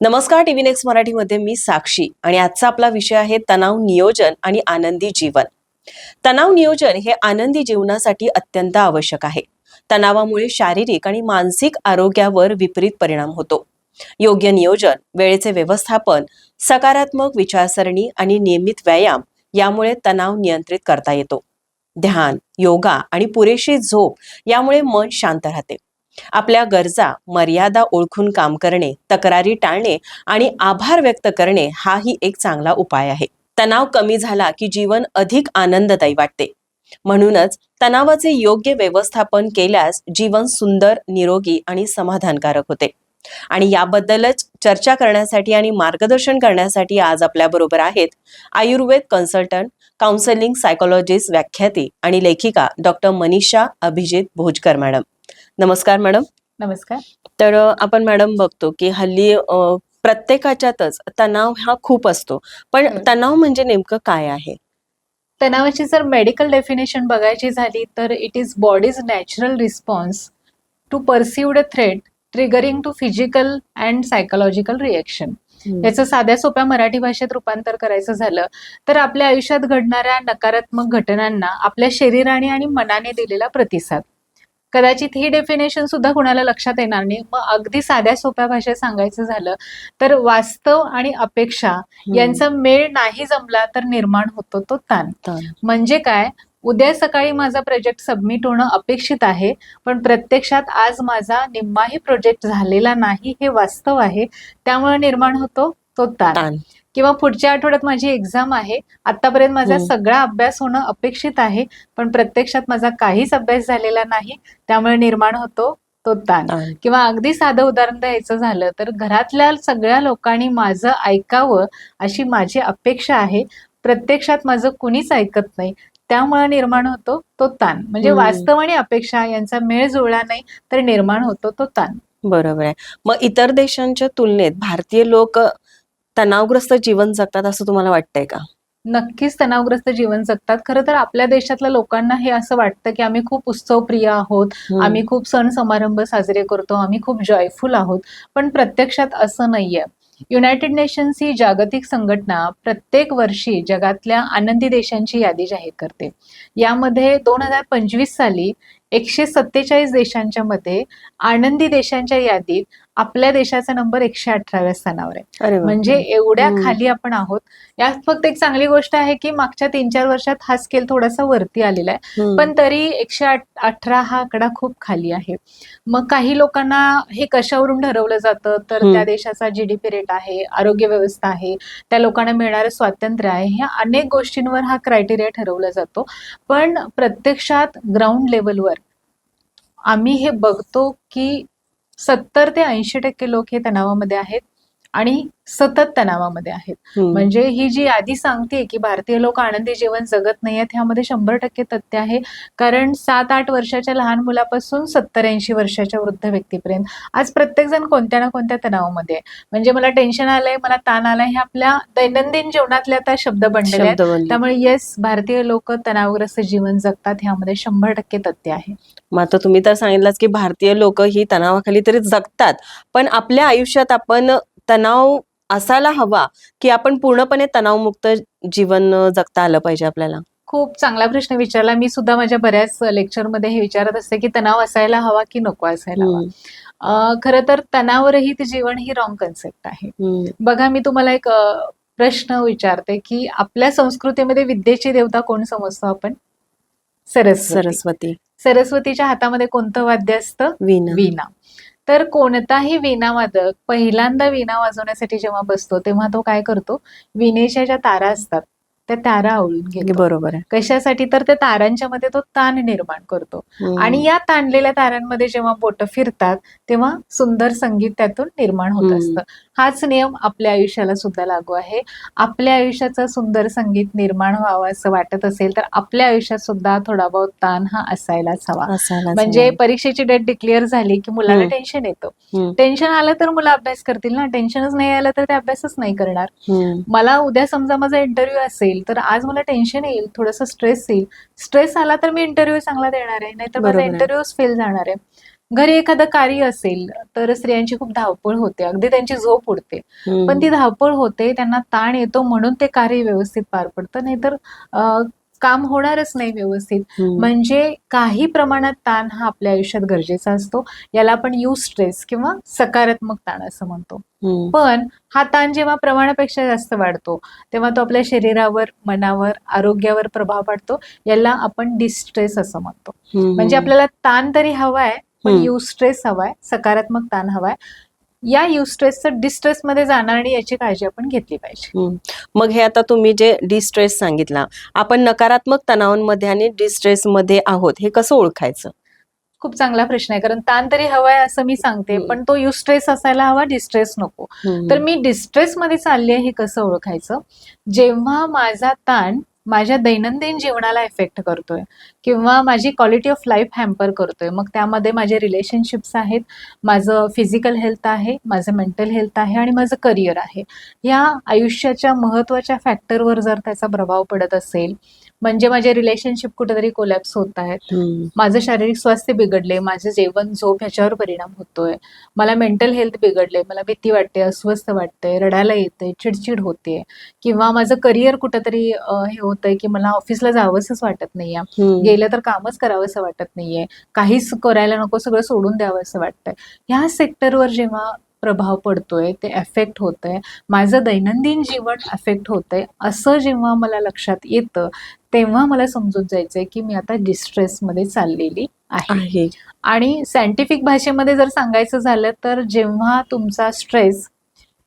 नमस्कार TV next मराठीमध्ये मी साक्षी. आणि आजचा आपला विषय आहे तणाव नियोजन आणि आनंदी जीवन. तणाव नियोजन हे आनंदी जीवनासाठी अत्यंत आवश्यक आहे. तणावामुळे शारीरिक आणि मानसिक आरोग्यावर विपरीत परिणाम होतो. योग्य नियोजन वेळेचे व्यवस्थापन सकारात्मक विचारसरणी आणि नियमित व्यायाम यामुळे तणाव नियंत्रित करता येतो. ध्यान योगा आणि पुरेशी झोप यामुळे मन शांत राहते. आपल्या गरजा मर्यादा ओळखून काम करणे तक्रारी टाळणे आणि आभार व्यक्त करणे हाही एक चांगला उपाय आहे. तणाव कमी झाला की जीवन अधिक आनंददायी वाटते. म्हणूनच तणावाचे योग्य व्यवस्थापन केल्यास जीवन सुंदर निरोगी आणि समाधानकारक होते. आणि याबद्दलच चर्चा करण्यासाठी आणि मार्गदर्शन करण्यासाठी आज आपल्या बरोबर आहेत आयुर्वेद कन्सल्टंट काउन्सिलिंग सायकोलॉजिस्ट व्याख्याती आणि लेखिका डॉक्टर मनीषा अभिजित भोजकर मॅडम. नमस्कार मॅडम. नमस्कार. तर आपण मॅडम बघतो की हल्ली प्रत्येकाच्यातच तणाव हा खूप असतो. पण. तणाव म्हणजे नेमकं काय आहे? तणावाची जर मेडिकल डेफिनेशन बघायची झाली तर it is body's natural response to perceived threat triggering to physical and psychological reaction याचं साध्या सोप्या मराठी भाषेत रूपांतर करायचं झालं तर आपल्या आयुष्यात घडणाऱ्या नकारात्मक घटनांना आपल्या शरीराने आणि मनाने दिलेला प्रतिसाद. कदाचित ही डेफिनेशन सुद्धा कुणाला लक्षात येणार नाही. मग अगदी साध्या सोप्या भाषेत सांगायचं झालं तर वास्तव आणि अपेक्षा. यांचा मेळ नाही जमला तर निर्माण होतो तो ताण. म्हणजे काय? उद्या सकाळी माझा प्रोजेक्ट सबमिट होणं अपेक्षित आहे पण प्रत्यक्षात आज माझा निम्माही प्रोजेक्ट झालेला नाही हे वास्तव आहे त्यामुळे निर्माण होतो तो ताण. किंवा पुढच्या आठवड्यात माझी एक्झाम आहे आतापर्यंत माझा हम्म. सगळा अभ्यास होणं अपेक्षित आहे पण प्रत्यक्षात माझा काहीच अभ्यास झालेला नाही त्यामुळे निर्माण होतो तो ताण. किंवा अगदी साधं उदाहरण द्यायचं झालं तर घरातल्या सगळ्या लोकांनी माझं ऐकावं अशी माझी अपेक्षा आहे. प्रत्यक्षात माझं कुणीच ऐकत नाही त्यामुळे निर्माण होतो तो ताण. म्हणजे. वास्तव आणि अपेक्षा यांचा मेळ जुळला नाही तर निर्माण होतो तो ताण. बरोबर आहे. मग इतर देशांच्या तुलनेत भारतीय लोक तणावग्रस्त जीवन जगतात असं तुम्हाला वाटतंय का? नक्कीच तणावग्रस्त जीवन जगतात. खरं तर आपल्या देशातल्या लोकांना हे असं वाटतं की आम्ही खूप उत्सवप्रिय आहोत. आम्ही खूप सण समारंभ साजरे करतो. आम्ही खूप जॉयफुल आहोत. पण प्रत्यक्षात असं नाहीये. युनायटेड नेशन्स ही जागतिक संघटना प्रत्येक वर्षी जगातल्या आनंदी देशांची यादी जाहीर करते. यामध्ये दोन हजार पंचवीस साली एकशे सत्तेचाळीस देशांच्या मध्ये आनंदी देशांच्या यादीत आपल्या देशाचा नंबर एकशे अठराव्या स्थानावर आहे. म्हणजे एवढ्या. खाली आपण आहोत यात फक्त एक चांगली गोष्ट आहे की मागच्या तीन चार वर्षात हा स्केल थोडासा वरती आलेला आहे. पण तरी एकशे अठरा हा आकडा खूप खाली आहे मग काही लोकांना हे कशावरून ठरवलं जातं तर. त्या देशाचा जीडीपी रेट आहे आरोग्य व्यवस्था आहे त्या लोकांना मिळणारं स्वातंत्र्य आहे ह्या अनेक गोष्टींवर हा क्रायटेरिया ठरवला जातो पण प्रत्यक्षात ग्राउंड लेवलवर आम्ही हे बघतो की सत्तर ते ऐंशी टक्के लोक हे तणावामध्ये आहेत. आणि सतत तणावामध्ये आहेत. म्हणजे ही जी यादी सांगते की भारतीय लोक आनंदी जीवन जगत नाही आहेत ह्यामध्ये शंभर टक्के तथ्य आहे. कारण सात आठ वर्षाच्या लहान मुलापासून सत्तर ऐंशी वर्षाच्या वृद्ध व्यक्तीपर्यंत आज प्रत्येक जण कोणत्या ना कोणत्या तणावामध्ये आहे. म्हणजे मला टेन्शन आलंय मला ताण आलाय हे आपल्या दैनंदिन जीवनातले आता शब्द बनलेले आहेत. त्यामुळे येस भारतीय लोक तणावग्रस्त जीवन जगतात ह्यामध्ये शंभर टक्के तथ्य आहे. मग आता तुम्ही तर सांगितलं की भारतीय लोक ही तणावाखाली तरी जगतात पण आपल्या आयुष्यात आपण तणाव असायला हवा की आपण पूर्णपणे तणावमुक्त जीवन जगता आलं पाहिजे आपल्याला? खूप चांगला प्रश्न विचारला. मी सुद्धा माझ्या बऱ्याच लेक्चरमध्ये हे विचारत असते की तणाव असायला हवा की नको असायला हवा? खरं तर तणावरहित जीवन ही रॉंग कन्सेप्ट आहे. बघा मी तुम्हाला एक प्रश्न विचारते की आपल्या संस्कृतीमध्ये विद्येची देवता कोण समजतो आपण? सरस्वती. सरस्वती. सरस्वतीच्या हातामध्ये कोणतं वाद्य असतं? वीणा. तर कोणताही वीणावादक पहिल्यांदा वीणा वाजवण्यासाठी जेव्हा बसतो तेव्हा तो काय करतो? वीणेच्या ज्या तारा असतात त्या तारा आवळून घेतो. बरोबर आहे. कशासाठी? तर त्या तारांच्या मध्ये तो ताण निर्माण करतो. आणि या ताणलेल्या तारांमध्ये जेव्हा बोट फिरतात तेव्हा सुंदर संगीत त्यातून निर्माण होत. असतं. हाच नियम आपल्या आयुष्याला सुद्धा लागू आहे आपल्या आयुष्याचं सुंदर संगीत निर्माण व्हावं असं वाटत असेल तर आपल्या आयुष्यात सुद्धा थोडा बहुत ताण हा असायलाच हवा म्हणजे. परीक्षेची डेट डिक्लेअर झाली की मुलाला. टेन्शन येतं. टेन्शन आलं तर मुलं अभ्यास करतील ना टेन्शनच नाही आलं तर ते अभ्यासच नाही करणार. मला उद्या समजा माझा इंटरव्ह्यू असेल तर आज मला टेन्शन येईल थोडंसं स्ट्रेस येईल स्ट्रेस आला तर मी इंटरव्ह्यू चांगला देणार आहे नाहीतर माझा. इंटरव्ह्यूच फेल जाणार आहे घरी एखादं कार्य असेल तर स्त्रियांची खूप धावपळ होते अगदी त्यांची झोप उडते. पण ती धावपळ होते त्यांना ताण येतो म्हणून ते कार्य व्यवस्थित पार पडतं नाहीतर काम होणारच नाही व्यवस्थित. म्हणजे काही प्रमाणात ताण हा आपल्या आयुष्यात गरजेचा असतो याला आपण यू स्ट्रेस किंवा सकारात्मक ताण असं म्हणतो. पण हा ताण जेव्हा प्रमाणापेक्षा जास्त वाढतो तेव्हा तो आपल्या शरीरावर मनावर आरोग्यावर प्रभाव पाडतो याला आपण डिस्ट्रेस असं म्हणतो. म्हणजे आपल्याला ताण तरी हवाय पण. यू स्ट्रेस हवाय सकारात्मक ताण हवाय या यू स्ट्रेसचं डिस्ट्रेस मध्ये जाणार आणि याची काळजी आपण घेतली पाहिजे. मग हे आता तुम्ही जे डिस्ट्रेस सांगितला आपण नकारात्मक तणावांमध्ये आणि डिस्ट्रेस मध्ये आहोत हे कसं ओळखायचं खूप चांगला प्रश्न आहे कारण ताण तरी हवाय असं मी सांगते. पण तो यू स्ट्रेस असायला हवा डिस्ट्रेस नको तर मी डिस्ट्रेस मध्ये चालली आहे हे कसं ओळखायचं जेव्हा माझा ताण माझ्या दैनंदिन जीवनाला इफेक्ट करतोय. किंवा माझी क्वालिटी ऑफ लाईफ हॅम्पर करतोय. मग त्यामध्ये माझे रिलेशनशिप्स आहेत. माझं फिजिकल हेल्थ आहे. माझं मेंटल हेल्थ आहे. आणि माझं करिअर आहे. या आयुष्याच्या महत्त्वाच्या फॅक्टरवर जर त्याचा प्रभाव पडत असेल म्हणजे माझे रिलेशनशिप कुठेतरी कोलॅप्स होत आहेत. माझं शारीरिक स्वास्थ्य बिघडले माझं जेवण झोप ह्याच्यावर परिणाम होतोय. मला मेंटल हेल्थ बिघडले मला भीती वाटते अस्वस्थ वाटते रडायला येते चिडचिड होते किंवा माझं करिअर कुठंतरी हे होतंय की मला ऑफिसला जावंसच वाटत नाहीये. गेलं तर कामच करावंसं वाटत नाहीये. काहीच करायला नको सगळं सोडून द्यावं असं वाटतंय. ह्या सेक्टरवर जेव्हा प्रभाव पडतोय ते अफेक्ट होतंय. माझं दैनंदिन जीवन अफेक्ट होतंय. असं जेव्हा मला लक्षात येतं तेव्हा मला समजून जायचंय की मी आता डिस्ट्रेसमध्ये चाललेली आहे. आहे. आणि सायंटिफिक भाषेमध्ये जर सांगायचं झालं तर जेव्हा तुमचा स्ट्रेस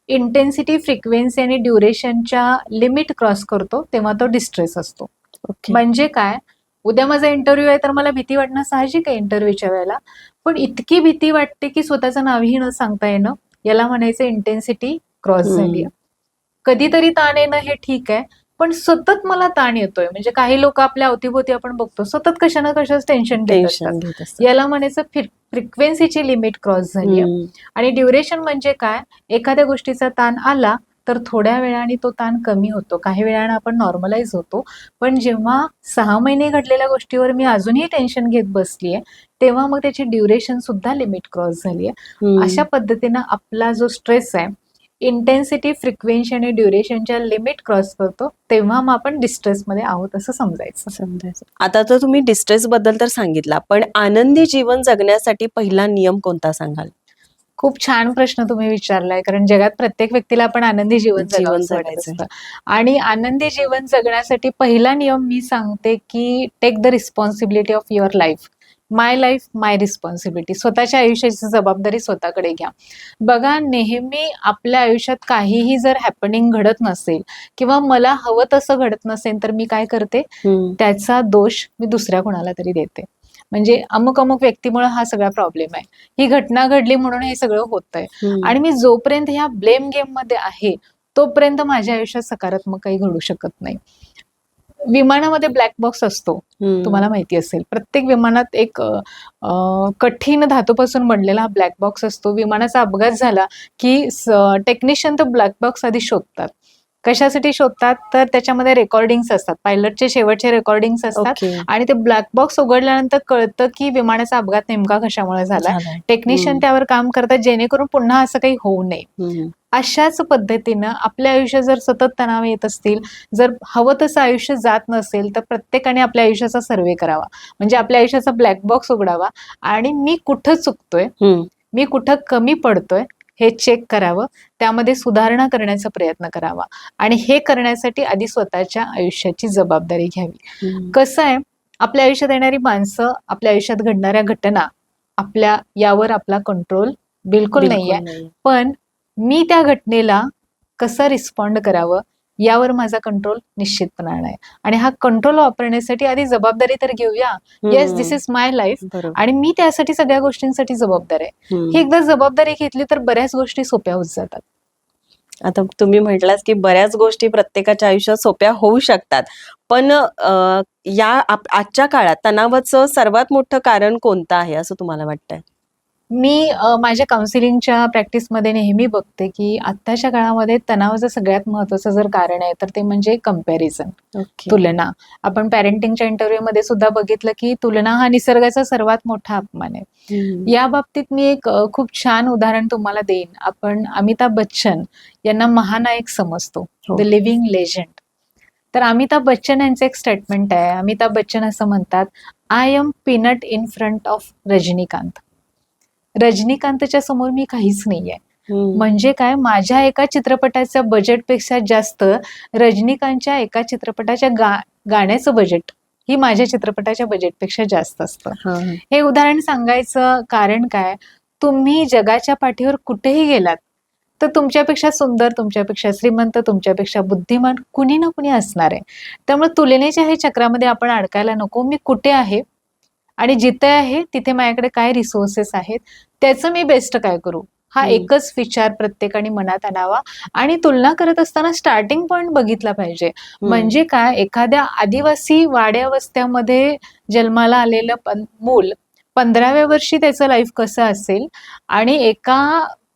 इंटेन्सिटी फ्रिक्वेन्सी आणि ड्युरेशनच्या लिमिट क्रॉस करतो तेव्हा तो डिस्ट्रेस असतो. ओके म्हणजे काय? उद्या माझा इंटरव्ह्यू आहे तर मला भीती वाटणं साहजिक आहे इंटरव्ह्यूच्या वेळेला. पण इतकी भीती वाटते की स्वतःचं नावही न सांगता येणं. याला म्हणायचं इंटेन्सिटी क्रॉस. झाली कधीतरी ताण येणं हे ठीक आहे पण सतत मला ताण येतोय म्हणजे काही लोक आपल्या अवतीभोवती आपण बघतो सतत कशा ना कशाच टेन्शन घेत. याला म्हणायचं फ्रिक्वेन्सीची लिमिट क्रॉस झाली. आणि ड्युरेशन म्हणजे काय एखाद्या गोष्टीचा ताण आला तर थोड्या वेळाने तो ताण कमी होतो. काही वेळाने आपण नॉर्मलाइज होतो. पण जेव्हा सहा महिने घडलेल्या गोष्टीवर मी अजूनही टेन्शन घेत बसलीये तेव्हा मग त्याची ड्युरेशन सुद्धा लिमिट क्रॉस झाली आहे. अशा पद्धतीनं आपला जो स्ट्रेस आहे इंटेन्सिटी फ्रिक्वेन्सी आणि ड्युरेशनच्या लिमिट क्रॉस करतो तेव्हा मग आपण डिस्ट्रेसमध्ये आहोत असं समजायचं. समजायचं. आता तर तुम्ही डिस्ट्रेस बद्दल तर सांगितला पण आनंदी जीवन जगण्यासाठी पहिला नियम कोणता सांगाल? खूप छान प्रश्न तुम्ही विचारलाय कारण जगात प्रत्येक व्यक्तीला आपण आनंदी जीवन. असतं. आणि आनंदी जीवन जगण्यासाठी पहिला नियम मी सांगते की take the responsibility of your life my life my responsibility स्वतःच्या आयुष्याची जबाबदारी स्वतःकडे घ्या. बघा नेहमी आपल्या आयुष्यात काहीही जर हॅपनिंग घडत नसेल किंवा मला हवं तसं घडत नसेल तर मी काय करते. त्याचा दोष मी दुसऱ्या कोणाला तरी देते. म्हणजे अमुक अमुक व्यक्तीमुळे हा सगळा प्रॉब्लेम आहे. ही घटना घडली म्हणून हे सगळं होत आहे. आणि मी जोपर्यंत ह्या ब्लेम गेममध्ये आहे तोपर्यंत माझ्या आयुष्यात सकारात्मक काही घडू शकत नाही. विमानामध्ये ब्लॅक बॉक्स असतो. तुम्हाला माहिती असेल. प्रत्येक विमानात एक कठीण धातूपासून बनलेला हा ब्लॅक बॉक्स असतो. विमानाचा अपघात झाला की टेक्निशियन तो ब्लॅक बॉक्स आधी शोधतात. कशासाठी शोधतात? तर त्याच्यामध्ये रेकॉर्डिंग्स असतात. पायलटचे शेवटचे रेकॉर्डिंग्स असतात. आणि ते ब्लॅक बॉक्स उघडल्यानंतर कळतं की विमानाचा अपघात नेमका कशामुळे झाला. टेक्निशियन. त्यावर काम करतात जेणेकरून पुन्हा असं काही होऊ नये. अशाच पद्धतीनं आपल्या आयुष्यात जर सतत तणाव येत असतील जर हवं तसं आयुष्य जात नसेल तर प्रत्येकाने आपल्या आयुष्याचा सर्वे करावा. म्हणजे आपल्या आयुष्याचा ब्लॅक बॉक्स उघडावा. आणि मी कुठं चुकतोय. मी कुठं कमी पडतोय? हे चेक करावं. त्यामध्ये सुधारणा करण्याचा प्रयत्न करावा. आणि हे करण्यासाठी आधी स्वतःच्या आयुष्याची जबाबदारी घ्यावी. कसं आहे? आपल्या आयुष्यात येणारी माणसं आपल्या आयुष्यात घडणाऱ्या घटना आपल्या यावर आपला कंट्रोल बिलकुल नाहीये. पण मी त्या घटनेला कसं रिस्पॉन्ड करावं? यावर माझा कंट्रोल निश्चितपणाने आहे आणि हा कंट्रोल वापरण्यासाठी आधी जबाबदारी तर घेऊया. Yes. This is my life आणि मी त्यासाठी सगळ्या गोष्टींसाठी जबाबदार आहे. ही एकदा जबाबदारी घेतली तर बऱ्याच गोष्टी सोप्या होत जातात. आता तुम्ही म्हटलात की बऱ्याच गोष्टी प्रत्येकाच्या आयुष्यात सोप्या होऊ शकतात. पण या आजच्या काळात तणावाचं सर्वात मोठं कारण कोणतं आहे असं तुम्हाला वाटतंय? मी माझ्या काउन्सिलिंगच्या प्रॅक्टिसमध्ये नेहमी बघते की आत्ताच्या काळामध्ये तणावाचं सगळ्यात महत्त्वाचं जर कारण आहे तर ते म्हणजे कंपॅरिझन ओके. तुलना. आपण पॅरेंटिंगच्या इंटरव्ह्यूमध्ये सुद्धा बघितलं की तुलना हा निसर्गाचा सर्वात मोठा अपमान आहे. हम्म. या बाबतीत मी एक खूप छान उदाहरण तुम्हाला देईन. आपण अमिताभ बच्चन यांना महानायक समजतो. द लिव्हिंग लेजंड तर अमिताभ बच्चन यांचं एक स्टेटमेंट आहे. अमिताभ बच्चन असं म्हणतात I am peanut in front of Rajinikanth. रजनीकांतच्या समोर मी काहीच नाहीये. म्हणजे काय माझ्या एका चित्रपटाच्या बजेटपेक्षा जास्त रजनीकांतच्या एका चित्रपटाच्या गा गाण्याचं बजेट ही माझ्या चित्रपटाच्या बजेटपेक्षा जास्त असतं हा. हे उदाहरण सांगायचं कारण काय तुम्ही जगाच्या पाठीवर कुठेही गेलात तर तुमच्यापेक्षा सुंदर तुमच्यापेक्षा श्रीमंत तुमच्यापेक्षा बुद्धिमान कुणी ना कुणी असणार आहे त्यामुळे तुलनेच्या हे चक्रामध्ये आपण अडकायला नको मी कुठे आहे आणि जिथे आहे तिथे माझ्याकडे काय रिसोर्सेस आहेत त्याचं मी बेस्ट काय करू हा. एकच विचार प्रत्येकाने मनात आणावा आणि तुलना करत असताना स्टार्टिंग पॉइंट बघितला पाहिजे. म्हणजे काय एखाद्या आदिवासी वाड्या वस्त्यामध्ये जन्माला आलेलं मूल पंधराव्या वर्षी त्याचं लाईफ कसं असेल आणि एका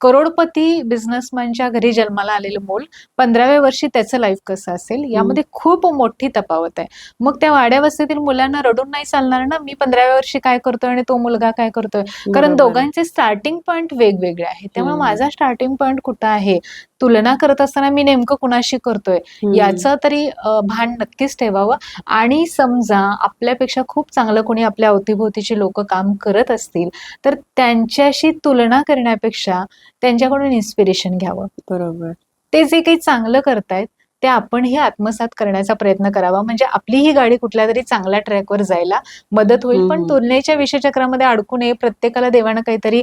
करोडपती बिझनेसमॅनच्या घरी जन्माला आलेलं मूल पंधराव्या वर्षी त्याचं लाईफ कसं असेल यामध्ये खूप मोठी तफावत आहे. मग त्या वाड्या वस्तीतील मुलांना रडून नाही चालणार ना? मी पंधराव्या वर्षी काय करतोय आणि तो मुलगा काय करतोय? कारण. दोघांचे स्टार्टिंग पॉइंट वेगवेगळे आहेत त्यामुळे. माझा स्टार्टिंग पॉइंट कुठं आहे? तुलना करत असताना मी नेमकं कुणाशी करतोय. याचं तरी भान नक्कीच ठेवावं. आणि समजा आपल्यापेक्षा खूप चांगलं कोणी आपल्या अवतीभोवतीची लोक काम करत असतील तर त्यांच्याशी तुलना करण्यापेक्षा त्यांच्याकडून इन्स्पिरेशन घ्यावं. बरोबर. ते जे काही चांगलं करतायत ते आपणही आत्मसात करण्याचा प्रयत्न करावा. म्हणजे आपली ही गाडी कुठल्या तरी चांगल्या ट्रॅकवर जायला मदत होईल. पण. तुलनेच्या विषयचक्रामध्ये अडकू नये प्रत्येकाला देवानं काहीतरी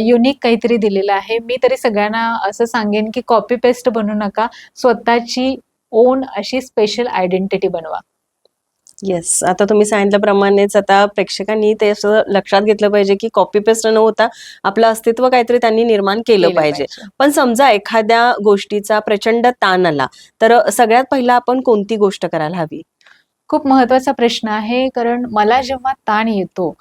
युनिक काहीतरी दिलेलं आहे. मी तरी सगळ्यांना असं सांगेन की कॉपी पेस्ट बनू नका. स्वतःची ओन अशी स्पेशल आयडेंटिटी बनवा. येस आता तुम्ही सांगितल्याप्रमाणेच आता प्रेक्षकांनी ते असं लक्षात घेतलं पाहिजे की कॉपी पेस्ट न होता आपलं अस्तित्व काहीतरी त्यांनी निर्माण केलं पाहिजे. पण समजा एखाद्या गोष्टीचा प्रचंड ताण आला तर सगळ्यात पहिला आपण कोणती गोष्ट करायला हवी? खूप महत्त्वाचा प्रश्न आहे कारण मला जेव्हा ताण येतो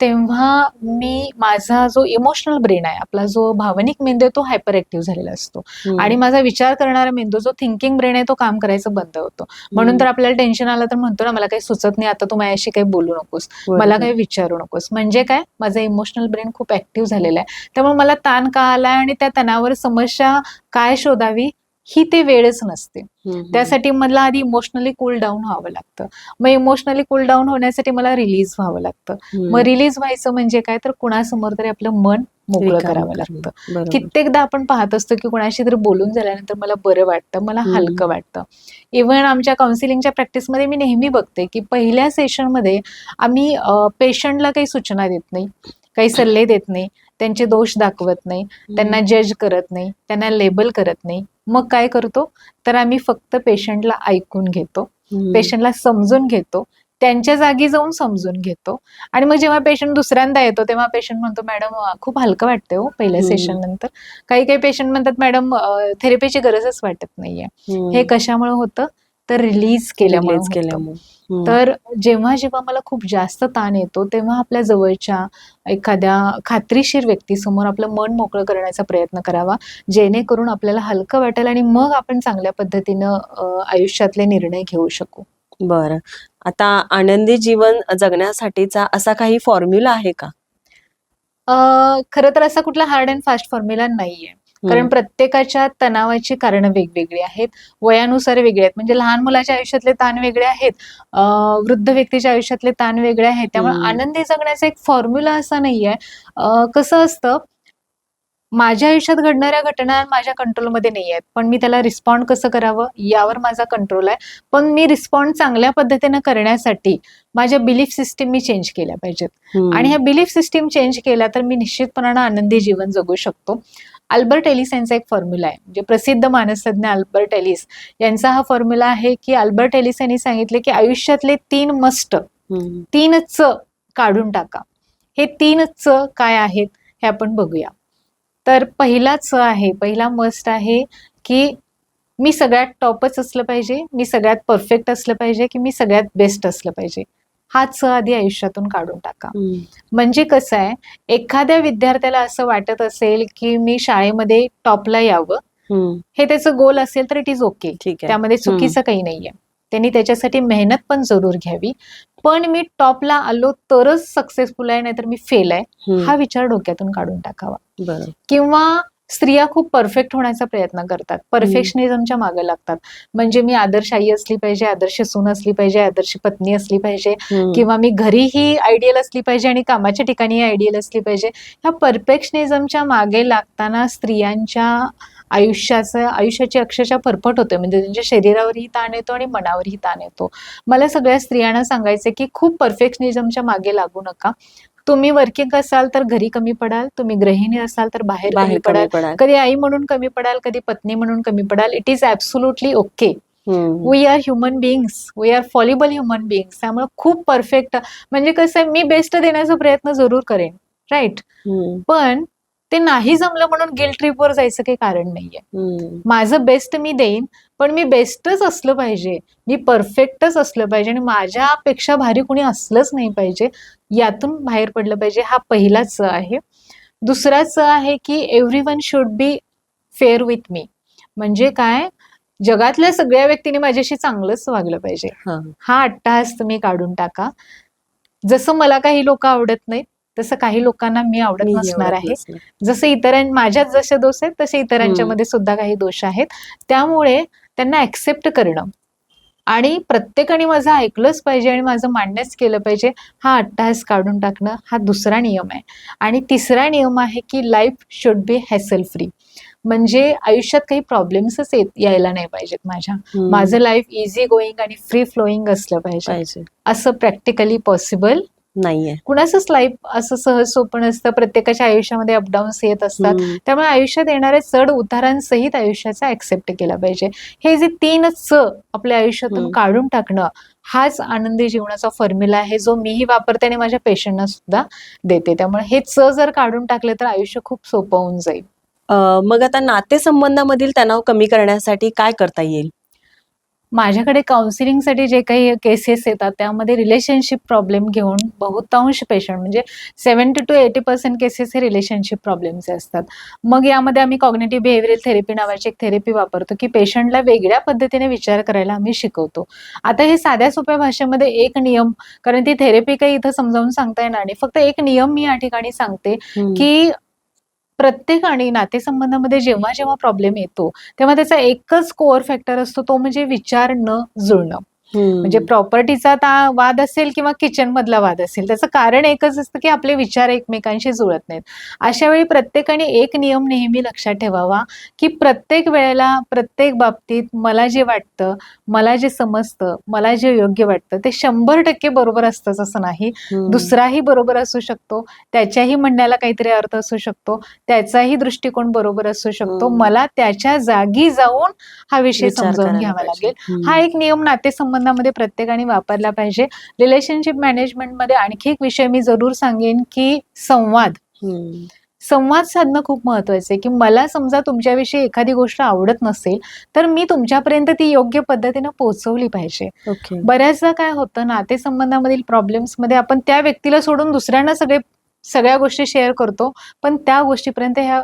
तेव्हा मी माझा जो इमोशनल ब्रेन आहे आपला जो भावनिक मेंदू आहे तो हायपर ऍक्टिव्ह झालेला असतो. आणि माझा विचार करणारा मेंदू जो थिंकिंग ब्रेन आहे तो काम करायचं बंद होतो. म्हणून तर आपल्याला टेन्शन आलं तर म्हणतो ना मला काही सुचत नाही आता तू माझ्याशी काही बोलू नकोस. मला काही विचारू नकोस. म्हणजे काय? माझा इमोशनल ब्रेन खूप ऍक्टिव्ह झालेला आहे. त्यामुळे मला ताण का आलाय आणि त्या तणावर समस्या काय शोधावी? ही ते वेळच नसते. त्यासाठी मला आधी इमोशनली कूल डाऊन व्हावं लागतं. मग इमोशनली कूल डाऊन होण्यासाठी मला रिलीज व्हावं लागतं. मग रिलीज व्हायचं म्हणजे काय? तर कुणासमोर तरी आपलं मन मोकळं करावं लागतं. कित्येकदा आपण पाहत असतो की कुणाशी तरी बोलून झाल्यानंतर मला बरं वाटतं मला. हलकं वाटतं. इव्हन आमच्या काउन्सिलिंगच्या प्रॅक्टिसमध्ये मी नेहमी बघते की पहिल्या सेशनमध्ये आम्ही पेशंटला काही सूचना देत नाही काही सल्ले देत नाही. त्यांचे दोष दाखवत नाही त्यांना जज करत नाही त्यांना लेबल करत नाही. मग काय करतो? तर आम्ही फक्त पेशंटला ऐकून घेतो पेशंटला समजून घेतो त्यांच्या जागी जाऊन समजून घेतो. आणि मग जेव्हा पेशंट दुसऱ्यांदा येतो तेव्हा पेशंट म्हणतो मॅडम खूप हलकं वाटतंय हो पहिल्या. सेशन नंतर. काही काही पेशंट म्हणतात मॅडम थेरपीची गरजच वाटत नाहीये. हे कशामुळे होतं? तर रिलीज केल्यामुळे. केल्यामुळे. तर जेव्हा जेव्हा मला खूप जास्त ताण येतो तेव्हा आपल्या जवळच्या एखाद्या खात्रीशीर व्यक्तीसमोर आपलं मन मोकळं करण्याचा प्रयत्न करावा. जेणेकरून आपल्याला हलकं वाटेल आणि मग आपण चांगल्या पद्धतीनं आयुष्यातले निर्णय घेऊ शकू. बरं. आता आनंदी जीवन जगण्यासाठीचा असा काही फॉर्म्युला आहे का? खरं तर असा कुठला हार्ड अँड फास्ट फॉर्म्युला नाहीये. कारण प्रत्येकाच्या तणावाची कारणं वेगवेगळी आहेत. वयानुसार वेगळे आहेत. म्हणजे लहान मुलाच्या आयुष्यातले ताण वेगळे आहेत. वृद्ध व्यक्तीच्या आयुष्यातले ताण वेगळे आहेत. त्यामुळे. आनंदी जगण्याचा एक फॉर्म्युला असा नाहीये. कसं असतं माझ्या आयुष्यात घडणाऱ्या घटना माझ्या कंट्रोलमध्ये नाही आहेत पण मी त्याला रिस्पॉन्ड कसं करावं यावर माझा कंट्रोल आहे. पण मी रिस्पॉन्ड चांगल्या पद्धतीनं करण्यासाठी माझ्या बिलीफ सिस्टीम मी चेंज केल्या पाहिजेत. आणि ह्या बिलीफ सिस्टीम चेंज केल्या तर मी निश्चितपणानं आनंदी जीवन जगू शकतो. अल्बर्ट एलिस यांचा एक फॉर्म्युला आहे. म्हणजे प्रसिद्ध मानसतज्ञ अल्बर्ट एलिस यांचा हा फॉर्म्युला आहे की अल्बर्ट एलिस यांनी सांगितले की आयुष्यातले तीन मस्ट. तीन च काढून टाका. हे तीन च काय आहेत हे आपण बघूया. तर पहिला च आहे पहिला मस्ट आहे की मी सगळ्यात टॉपच असलं पाहिजे मी सगळ्यात परफेक्ट असलं पाहिजे की मी सगळ्यात बेस्ट असलं पाहिजे. हा च आधी आयुष्यातून काढून टाका. म्हणजे कसं आहे एखाद्या विद्यार्थ्याला असं वाटत असेल की मी शाळेमध्ये टॉपला यावं. हे त्याचं गोल असेल तर इट इज ओके त्यामध्ये चुकीचं काही नाहीये. त्यांनी त्याच्यासाठी मेहनत पण जरूर घ्यावी. पण मी टॉपला आलो तरच सक्सेसफुल आहे नाहीतर मी फेल आहे. हा विचार डोक्यातून काढून टाकावा. किंवा स्त्रिया खूप परफेक्ट होण्याचा प्रयत्न करतात. परफेक्शनिझमच्या मागे लागतात. म्हणजे मी आदर्श आई असली पाहिजे आदर्श सून असली पाहिजे आदर्श पत्नी असली पाहिजे. किंवा मी घरीही आयडियल असली पाहिजे आणि कामाच्या ठिकाणी आयडियल असली पाहिजे ह्या परफेक्शनिझमच्या मागे लागताना स्त्रियांच्या आयुष्याचं आयुष्याची अक्षरशः फरफट होते. म्हणजे त्यांच्या शरीरावरही ताण येतो आणि मनावरही ताण येतो. मला सगळ्या स्त्रियांना सांगायचं की खूप परफेक्शनिझमच्या मागे लागू नका. तुम्ही वर्किंग असाल तर घरी कमी पडाल तुम्ही गृहिणी असाल तर बाहेर कमी पडाल. कधी आई म्हणून कमी पडाल कधी पत्नी म्हणून कमी पडाल it is absolutely okay. We are human beings we are fallible human beings त्यामुळे खूप परफेक्ट म्हणजे कसं आहे मी बेस्ट देण्याचा प्रयत्न जरूर करेन राईट. पण ते नाही जमलं म्हणून गिल्ट ट्रिपवर जायचं काही कारण नाहीये. माझं बेस्ट मी देईन पण मी बेस्टच असलं पाहिजे. मी परफेक्टच असलं पाहिजे आणि माझ्यापेक्षा भारी कुणी असलंच नाही पाहिजे. यातून बाहेर पडलं पाहिजे. हा पहिला च आहे. दुसरा च आहे की every one should be fair with me म्हणजे काय? जगातल्या सगळ्या व्यक्तीने माझ्याशी चांगलंच वागलं पाहिजे. हा. हा अट्टहास तुम्ही काढून टाका. जसं मला काही लोक आवडत नाहीत तसं काही लोकांना मी आवडत नसणार आहे. जसं इतरां माझ्यात जसे दोष आहेत तसे इतरांच्या. मध्ये सुद्धा काही दोष आहेत. त्यामुळे त्यांना ऍक्सेप्ट करणं. आणि प्रत्येकाने माझं ऐकलंच पाहिजे आणि माझं मान्यच केलं पाहिजे हा अट्टहास काढून टाकणं हा दुसरा नियम आहे. आणि तिसरा नियम आहे की life should be hassle free म्हणजे आयुष्यात काही प्रॉब्लेम्सच येत यायला नाही पाहिजेत माझ्या. माझं लाईफ इझी गोईंग आणि फ्री फ्लोईंग असलं पाहिजे. असं प्रॅक्टिकली पॉसिबल नाहीये. कुणाचंच लाईफ असं सहज सोपं नसतं. प्रत्येकाच्या आयुष्यामध्ये अपडाऊन्स येत असतात. त्यामुळे आयुष्यात येणाऱ्या चढ उतारांसहित आयुष्याचा ऍक्सेप्ट केला पाहिजे. हे जे तीन च आपल्या आयुष्यातून. काढून टाकणं हाच आनंदी जीवनाचा फॉर्म्युला आहे जो मीही वापरते आणि माझ्या पेशंटना सुद्धा देते. त्यामुळे हे च जर काढून टाकले तर आयुष्य खूप सोपं होऊन जाईल. मग आता नातेसंबंधामधील तणाव कमी करण्यासाठी काय करता येईल? माझ्याकडे काउन्सिलिंगसाठी जे काही केसेस येतात त्यामध्ये रिलेशनशिप प्रॉब्लेम घेऊन बहुतांश पेशंट म्हणजे seventy two eighty percent cases हे रिलेशनशिप प्रॉब्लेमचे असतात. मग यामध्ये आम्ही कॉग्नेटिव्ह बिहेवियरल थेरपी नावाची एक थेरपी वापरतो की पेशंटला वेगळ्या पद्धतीने विचार करायला आम्ही शिकवतो. आता हे साध्या सोप्या भाषेमध्ये एक नियम कारण ती थेरपी काही इथं समजावून सांगता येणार नाही. फक्त एक नियम मी या ठिकाणी सांगते. की प्रत्येकाने नातेसंबंधामध्ये जेव्हा जेव्हा प्रॉब्लेम येतो तेव्हा त्याचा एकच कोअर फॅक्टर असतो तो म्हणजे विचार न जुळणं. म्हणजे प्रॉपर्टीचा वाद असेल किंवा किचन मधला वाद असेल त्याचं कारण एकच असतं की आपले विचार एकमेकांशी जुळत नाहीत अशा वेळी प्रत्येकाने एक नियम नेहमी लक्षात ठेवावा की प्रत्येक वेळेला प्रत्येक बाबतीत मला जे वाटतं मला जे समजतं मला जे योग्य वाटतं ते शंभर टक्के बरोबर असतंच असं नाही. दुसराही बरोबर असू शकतो त्याच्याही म्हणण्याला काहीतरी अर्थ असू शकतो त्याचाही दृष्टिकोन बरोबर असू शकतो. मला त्याच्या जागी जाऊन हा विषय समजावून घ्यावा. लागेल. हा एक नियम नातेसंबंधामध्ये प्रत्येकाने वापरला पाहिजे. रिलेशनशिप मॅनेजमेंटमध्ये आणखी एक विषय मी जरूर सांगेन की संवाद. संवाद साधणं खूप महत्वाचं आहे की मला समजा तुमच्याविषयी एखादी गोष्ट आवडत नसेल तर मी तुमच्यापर्यंत ती योग्य पद्धतीनं पोहोचवली पाहिजे. ओके. बऱ्याचदा काय होतं नातेसंबंधामधील प्रॉब्लेम्समध्ये आपण त्या व्यक्तीला सोडून दुसऱ्यांना सगळे सगळ्या गोष्टी शेअर करतो पण त्या गोष्टीपर्यंत ह्या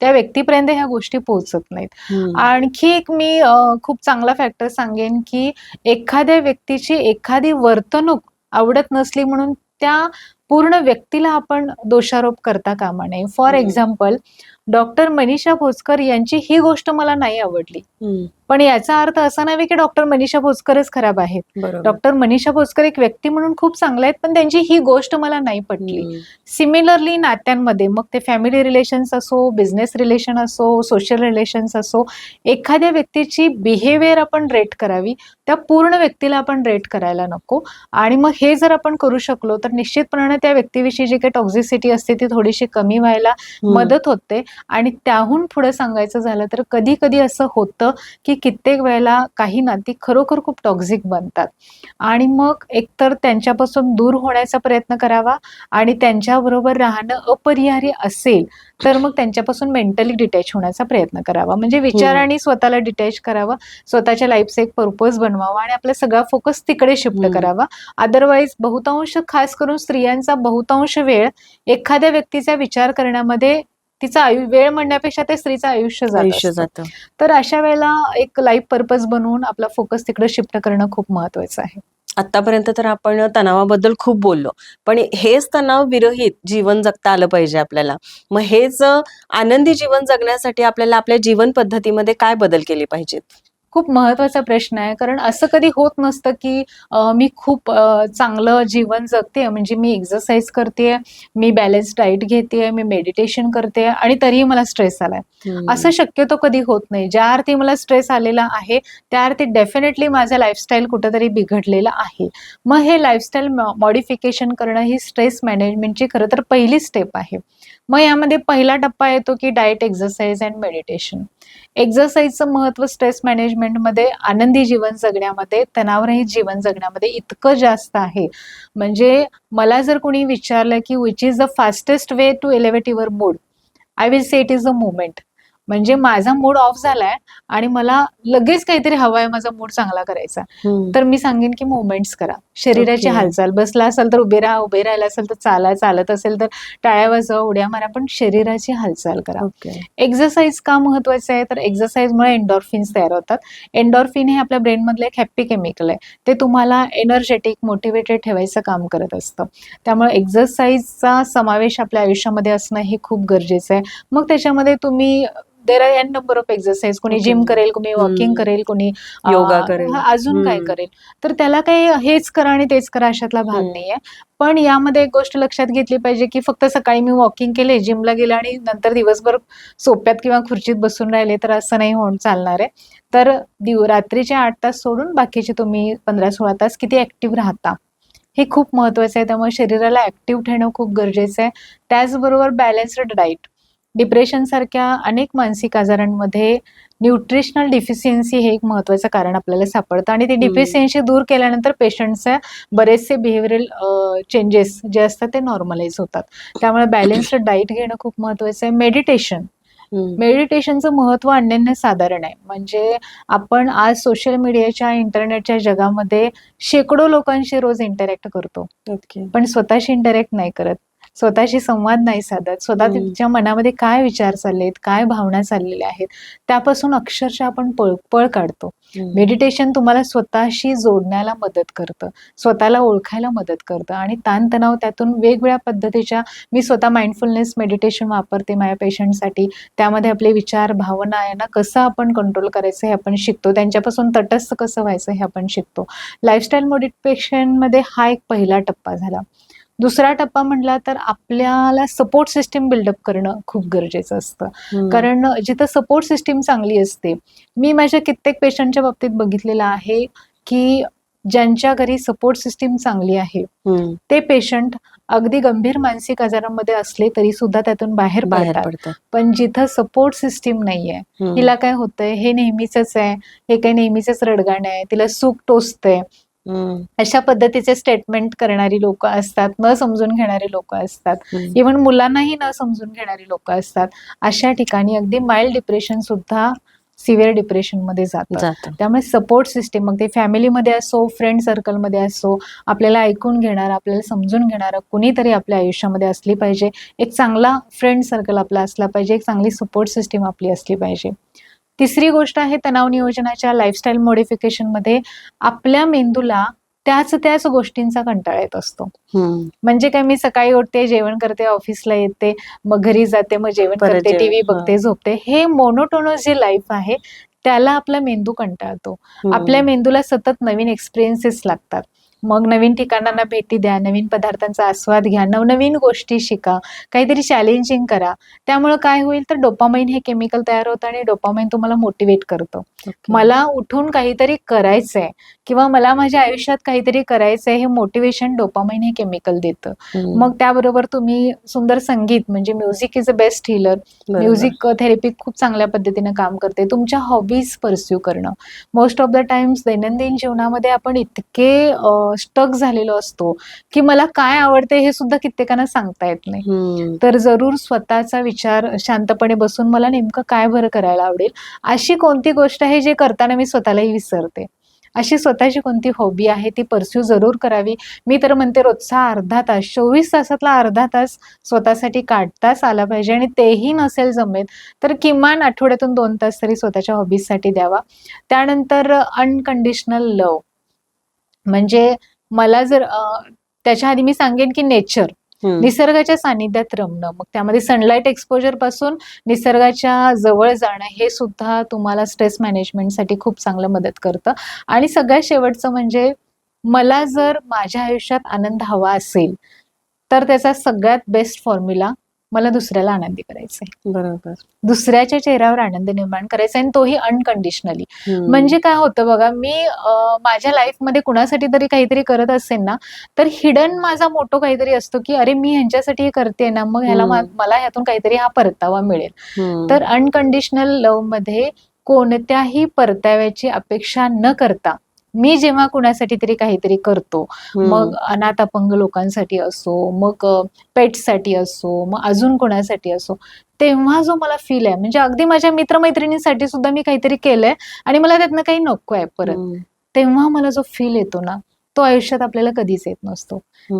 त्या व्यक्तीपर्यंत ह्या गोष्टी पोहोचत नाहीत. आणखी एक मी खूप चांगला फॅक्टर सांगेन की एखाद्या व्यक्तीची एखादी वर्तणूक आवडत नसली म्हणून त्या पूर्ण व्यक्तीला आपण दोषारोप करता कामा नये for. Example doctor Manisha Bhoskar यांची ही गोष्ट मला नाही आवडली. पण याचा अर्थ असा नव्हे की डॉक्टर मनीषा भोसकरच खराब आहेत डॉक्टर मनीषा भोसकर एक व्यक्ती म्हणून खूप चांगले आहेत पण त्यांची ही गोष्ट मला नाही पटली. सिमिलरली नात्यांमध्ये मग ते फॅमिली रिलेशन्स असो बिझनेस रिलेशन असो सोशल रिलेशन्स असो एखाद्या व्यक्तीची बिहेवियर आपण रेट करावी त्या पूर्ण व्यक्तीला आपण रेट करायला नको आणि मग हे जर आपण करू शकलो तर निश्चितपणाने त्या व्यक्तीविषयी जी काही टॉक्झिसिटी असते ती थोडीशी कमी व्हायला. मदत होते आणि त्याहून पुढे सांगायचं झालं तर कधी कधी असं होतं की कित्येक वेळेला काही नाती खरोखर खूप टॉक्झिक बनतात. आणि मग एकतर त्यांच्यापासून दूर होण्याचा प्रयत्न करावा आणि त्यांच्याबरोबर राहणं अपरिहार्य असेल तर मग त्यांच्यापासून मेंटली डिटॅच होण्याचा प्रयत्न करावा. म्हणजे विचाराने स्वतःला डिटॅच करावा स्वतःच्या लाईफचा एक पर्पज बनवावा आणि आपला सगळा फोकस तिकडे शिफ्ट हम्म. करावा. अदरवाईज बहुतांश खास करून स्त्रियांचा बहुतांश वेळ एखाद्या व्यक्तीचा विचार करण्यामध्ये तिचा आयु वेळ म्हणण्यापेक्षा त्या स्त्रीचं आयुष्य आयुष्य. जातं. तर अशा वेळेला एक लाईफ पर्पज बनवून आपला फोकस तिकडे शिफ्ट करणं खूप महत्वाचं आहे. आतापर्यंत तर आपण तणावाबद्दल खूप बोललो. पण हेच तणाव विरहित जीवन जगता आलं पाहिजे आपल्याला. मग हेच आनंदी जीवन जगण्यासाठी आपल्याला आपल्या जीवन पद्धतीमध्ये काय बदल केले पाहिजेत? खूप महत्त्वाचा प्रश्न आहे. कारण असं कधी होत नसतं की मी खूप चांगलं जीवन जगते म्हणजे मी एक्सरसाइज करते मी बॅलन्स डाएट घेते मी मेडिटेशन करते आणि तरीही मला स्ट्रेस आलाय. असं शक्यतो कधी होत नाही. ज्या अर्थी मला स्ट्रेस आलेला आहे त्या अर्थी डेफिनेटली माझं लाईफस्टाईल कुठंतरी बिघडलेलं आहे. मग हे लाईफस्टाईल मॉडिफिकेशन करणं ही स्ट्रेस मॅनेजमेंटची खरं तर पहिली स्टेप आहे. मग यामध्ये पहिला टप्पा येतो की डाएट एक्सरसाइज अँड मेडिटेशन एक्सरसाइजचं महत्त्व स्ट्रेस मॅनेजमेंटमध्ये आनंदी जीवन जगण्यामध्ये तणावरहित जीवन जगण्यामध्ये इतकं जास्त आहे. म्हणजे मला जर कोणी विचारलं की which is the fastest way to elevate your mood I will say it is a movement म्हणजे माझा मूड ऑफ झालाय आणि मला लगेच काहीतरी हवाय माझा मूड चांगला करायचा. तर मी सांगेन की मुवमेंट्स करा. शरीराची Okay. हालचाल बसला असाल तर उभे राहा उभे राहिला असेल तर चाला चालत असेल तर टाळ्या वाजवा उड्या मारा पण शरीराची हालचाल करा. ओके एक्सरसाइज का महत्वाचं आहे? तर एक्सरसाइजमुळे एन्डॉर्फिन्स तयार होतात. एन्डॉर्फिन हे आपल्या ब्रेनमधलं एक हॅप्पी केमिकल आहे. ते तुम्हाला एनर्जेटिक मोटिवेटेड ठेवायचं काम करत असतं. त्यामुळे एक्सरसाइजचा समावेश आपल्या आयुष्यामध्ये असणं हे खूप गरजेचं आहे. मग त्याच्यामध्ये तुम्ही there are N number of exercise कोणी. जिम करेल कोणी वॉकिंग. करेल कोणी योगा करेल. अजून काय. करेल तर त्याला काही हेच करा आणि तेच करा अशातला भाग. नाहीये पण यामध्ये एक गोष्ट लक्षात घेतली पाहिजे की फक्त सकाळी मी वॉकिंग केले जिमला गेले आणि नंतर दिवसभर सोप्यात किंवा खुर्चीत बसून राहिले तर असं नाही होऊन चालणार आहे तर दिव रात्रीचे आठ तास सोडून बाकीचे तुम्ही पंधरा सोळा तास किती ऍक्टिव्ह राहता हे खूप महत्वाचं आहे त्यामुळे शरीराला ऍक्टिव्ह ठेवणं खूप गरजेचं आहे त्याचबरोबर बॅलन्स्ड डाईट डिप्रेशन सारख्या अनेक मानसिक आजारांमध्ये न्यूट्रिशनल डिफिशियन्सी हे एक महत्वाचं कारण आपल्याला सापडतं. आणि ते. डिफिशियन्सी दूर केल्यानंतर पेशंटचे बरेचसे बिहेवियरल चेंजेस जे असतात ते नॉर्मलाइज होतात. त्यामुळे बॅलन्स्ड डाईट घेणं खूप महत्वाचं आहे. मेडिटेशन. मेडिटेशनचं महत्त्व अनन्य साधारण आहे. म्हणजे आपण आज सोशल मीडियाच्या इंटरनेटच्या जगामध्ये शेकडो लोकांशी रोज इंटरॅक्ट करतो. पण स्वतःशी इंटरॅक्ट नाही करत. स्वतःशी संवाद नाही साधत. स्वतः. तिच्या मनामध्ये काय विचार चाललेत काय भावना चाललेल्या आहेत त्यापासून अक्षरशः आपण पळ पळ काढतो. मेडिटेशन तुम्हाला स्वतःशी जोडण्याला मदत करतं. स्वतःला ओळखायला मदत करतं. आणि ताणतणाव त्यातून वेगवेगळ्या पद्धतीच्या मी स्वतः माइंडफुलनेस मेडिटेशन वापरते माझ्या पेशंटसाठी त्यामध्ये आपले विचार भावना यांना कसं आपण कंट्रोल करायचं हे आपण शिकतो. त्यांच्यापासून तटस्थ कसं व्हायचं हे आपण शिकतो. लाईफस्टाईल मोडिफिकेशनमध्ये हा एक पहिला टप्पा झाला. दुसरा टप्पा म्हटला तर आपल्याला सपोर्ट सिस्टीम बिल्डअप करणं खूप गरजेचं असतं. कारण जिथं सपोर्ट सिस्टीम चांगली असते मी माझ्या कित्येक पेशंटच्या बाबतीत बघितलेलं आहे की ज्यांच्या घरी सपोर्ट सिस्टीम चांगली आहे. ते पेशंट अगदी गंभीर मानसिक आजारांमध्ये असले तरी सुद्धा त्यातून बाहेर पडतात पण जिथं सपोर्ट सिस्टीम नाहीये. हिला काय होतंय हे नेहमीच आहे हे काही नेहमीच रडगाणं आहे तिला सुख टोचतंय. अशा पद्धतीचे स्टेटमेंट करणारी लोक असतात न समजून घेणारी लोक असतात. इव्हन मुलांनाही न समजून घेणारी लोक असतात. अशा ठिकाणी अगदी माइल्ड डिप्रेशन सुद्धा सिव्हिअर डिप्रेशनमध्ये जातं. जातं. त्यामुळे सपोर्ट सिस्टीम मग ते फॅमिलीमध्ये असो फ्रेंड सर्कलमध्ये असो आपल्याला ऐकून घेणार आपल्याला समजून घेणारं कुणीतरी आपल्या आयुष्यामध्ये असली पाहिजे. एक चांगला फ्रेंड सर्कल आपला असला पाहिजे एक चांगली सपोर्ट सिस्टीम आपली असली पाहिजे. तिसरी गोष्ट आहे तणाव नियोजनाच्या लाईफस्टाईल मॉडिफिकेशनमध्ये आपल्या मेंदूला त्याच त्याच गोष्टींचा कंटाळा येत असतो. म्हणजे काय मी सकाळी उठते जेवण करते ऑफिसला येते मग घरी जाते मग जेवण करते टीव्ही. बघते झोपते हे मोनोटोनस जे लाईफ आहे त्याला आपला मेंदू कंटाळतो. आपल्या मेंदूला सतत नवीन एक्सपिरियन्सेस लागतात मग नवीन ठिकाणांना भेटी द्या नवीन पदार्थांचा आस्वाद घ्या नवनवीन गोष्टी शिका काहीतरी चॅलेंजिंग करा. त्यामुळे काय होईल तर डोपामाइन हे केमिकल तयार होतं आणि डोपामाइन तुम्हाला मोटिवेट करतं. मला उठून काहीतरी करायचंय किंवा मला माझ्या आयुष्यात काहीतरी करायचंय हे मोटिवेशन डोपामाइन हे केमिकल देतं. हम्म. मग त्याबरोबर तुम्ही सुंदर संगीत म्हणजे music is a best healer. Music therapy खूप चांगल्या पद्धतीने काम करते. तुमच्या हॉबीज परस्यू करणं. मोस्ट ऑफ द टाइम्स दैनंदिन जीवनामध्ये आपण इतके स्टक झालेलो असतो की मला काय आवडते हे सुद्धा कित्येकांना सांगता येत नाही. तर जरूर स्वतःचा विचार शांतपणे बसून मला नेमकं काय बरं करायला आवडेल अशी कोणती गोष्ट आहे जे करताना मी स्वतःलाही विसरते. अशी स्वतःची कोणती हॉबी आहे ती परस्यू जरूर करावी. मी तर म्हणते रोजचा अर्धा तास चोवीस तासातला अर्धा तास स्वतःसाठी काढताच आला पाहिजे आणि तेही नसेल जमेत तर किमान आठवड्यातून दोन तास तरी स्वतःच्या हॉबीजसाठी द्यावा. त्यानंतर अनकंडिशनल लव म्हणजे मला जर त्याच्या आधी मी सांगेन की नेचर. निसर्गाच्या सानिध्यात रमणं. मग त्यामध्ये सनलाईट एक्सपोजरपासून निसर्गाच्या जवळ जाणं हे सुद्धा तुम्हाला स्ट्रेस मॅनेजमेंटसाठी खूप चांगलं मदत करतं. आणि सगळ्यात शेवटचं म्हणजे मला जर माझ्या आयुष्यात आनंद हवा असेल तर त्याचा सगळ्यात बेस्ट फॉर्म्युला मला दुसऱ्याला आनंदी करायचा आहे बरोबर दुसऱ्याच्या चेहऱ्यावर आनंद निर्माण करायचा आहे आणि तोही अनकंडिशनली. म्हणजे काय होतं बघा मी माझ्या लाईफमध्ये कुणासाठी तरी काहीतरी करत असेल ना तर हिडन माझा मोठो काहीतरी असतो की अरे मी ह्यांच्यासाठी हे करते ना मग ह्याला. मला ह्यातून काहीतरी हा परतावा मिळेल. तर अनकंडिशनल लव्हमध्ये कोणत्याही परताव्याची अपेक्षा न करता मी जेव्हा कुणासाठी तरी काहीतरी करतो. मग अनाथ अपंग लोकांसाठी असो मग पेट्ससाठी असो मग अजून कोणासाठी असो तेव्हा जो मला फील आहे म्हणजे अगदी माझ्या मित्रमैत्रिणींसाठी सुद्धा मी काहीतरी केलंय आणि मला त्यातनं काही नको आहे परत. तेव्हा मला जो फील येतो ना तो आयुष्यात आपल्याला कधीच येत नसतो.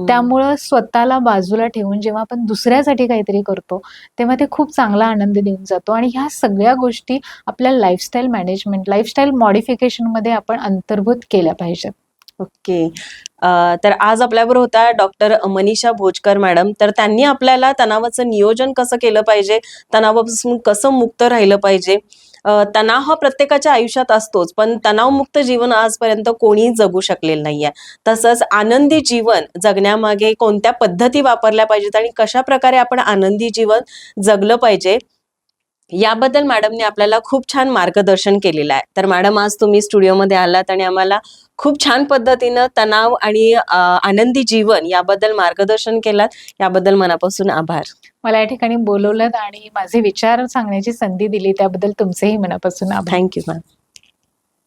त्यामुळं स्वतःला बाजूला ठेवून जेव्हा आपण दुसऱ्यासाठी काहीतरी करतो तेव्हा ते खूप चांगला आनंद देऊन जातो. आणि ह्या सगळ्या गोष्टी आपल्या लाईफस्टाईल मॅनेजमेंट लाईफस्टाईल मॉडिफिकेशनमध्ये आपण अंतर्भूत केल्या पाहिजेत. ओके. तर आज आपल्याबरोबर होता डॉक्टर मनीषा भोजकर मॅडम. तर त्यांनी आपल्याला तणावाचं नियोजन कसं केलं पाहिजे? तणावापासून कसं मुक्त राहिलं पाहिजे? तणाव हा प्रत्येकाच्या आयुष्यात असतोच पण तणावमुक्त जीवन आजपर्यंत कोणीही जगू शकलेलं नाहीये. तसंच आनंदी जीवन जगण्यामागे कोणत्या पद्धती वापरल्या पाहिजेत आणि कशा प्रकारे आपण आनंदी जीवन जगलं पाहिजे याबद्दल मॅडमने आपल्याला खूप छान मार्गदर्शन केलेलं आहे. तर मॅडम आज तुम्ही स्टुडिओमध्ये आलात आणि आम्हाला खूप छान पद्धतीनं तणाव आणि आनंदी जीवन याबद्दल मार्गदर्शन केलात. याबद्दल मनापासून आभार. मला या ठिकाणी बोलवलं आणि माझे विचार सांगण्याची संधी दिली त्याबद्दल तुमचेही मनापासून आभार. Thank you ma'am